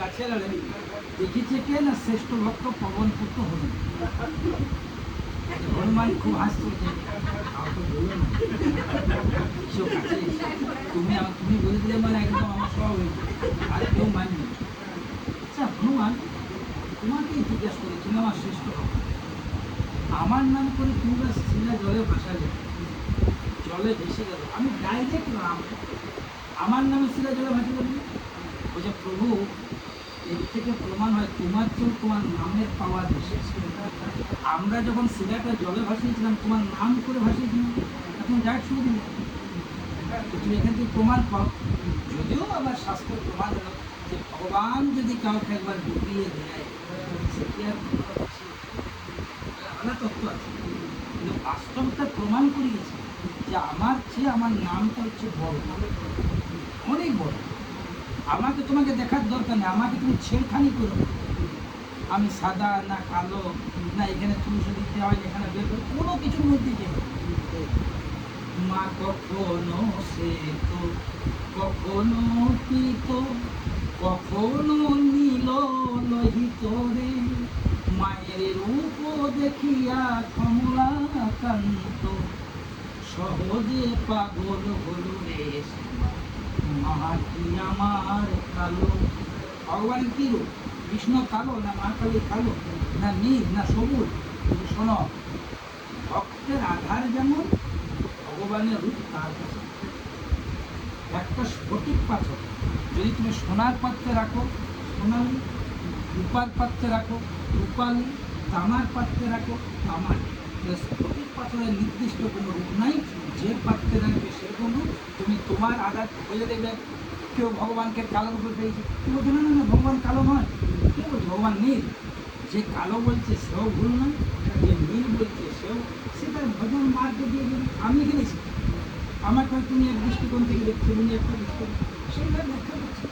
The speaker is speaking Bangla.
গাছের আরে দেখেছে না শ্রেষ্ঠ ভক্ত পবন পুত্র হলেন হনুমান খুব তুমি তুমি বলে দিলে মানে একদম আমার সব। আর কেউ মানবে আচ্ছা হনুমান, তোমাকেই জিজ্ঞাসা করি, তুমি আমার শ্রেষ্ঠ ভক্ত। আমার নাম করে তুমি বা শিলা জলে ভাসালে জলে ভেসে গেল। আমি ডাইরেক্ট নাম আমার নামে শিলা জলে ভাসে গেল বলছে প্রভু, এর থেকে প্রমাণ হয় তোমার চোখ তোমার নামের পাওয়ার বেশি আমরা যখন শিলাটা জলে ভাসিয়েছিলাম, তোমার নাম করে ভাসিয়েছিলাম এখন ডাইরেক্ট শুনে দিলে? তুমি এখান থেকে প্রমাণ পাও। যদিও আমার শাস্ত্রের প্রমাণ হলো যে ভগবান যদি কাউকে একবার ডুবিয়ে দেয়, সে কি আর আলাদা তত্ত্ব আছে। কিন্তু বাস্তবটা প্রমাণ করিয়েছে যে আমার চেয়ে আমার নামটা হচ্ছে বড়। আমাকে তোমাকে দেখার দরকার নেই, আমাকে তুমি ছেড়খানি করো। আমি সাদা না কালো, না এখানে তুলসী দিতে হয় এখানে বের করে, কোনো কিছুর মধ্যে যেতে মা, কখনো সে তো, কখনো পিত কখনো নীল লোহিত রে। মায়ের রূপ দেখিয়া কমলাকান্ত সহজে পাগল হল রে মা কি আমার কালো। ভগবান কি রূপ? কৃষ্ণ কালো না মা কালী? কালো না নীল, না সবুজ? শোনো, ভক্তের আধার যেমন, ভগবানের রূপ তার কাছে। একটা স্ফটিক পাথর। যদি তুমি সোনার পাত্রে রাখো, সোনালি, রূপার পাত্রে রাখো, রূপালি, তামার পাত্রে রাখো, তামার। স্ফটিক পাথরের নির্দিষ্ট কোনো রূপ নাই, যে পাত্রে রাখবে সেরকম রূপ তুমি তোমার আঘাত বলে দেবে কেউ ভগবানকে কালো রূপে পেয়েছে কেউ বলছে, না না না, ভগবান কালো নয়। কেউ বলছে, ভগবান নীল? যে কালো বলছে সেও ভুল নয়, যে নীল বলছে সেও সে তার ভজন মার্গে দিয়ে আমি এখানে আমার তুমি এক দৃষ্টিকোণ থেকে দেখছ, তুমি একটা দৃষ্টিকোণ সেইভাবে ব্যাখ্যা করছি।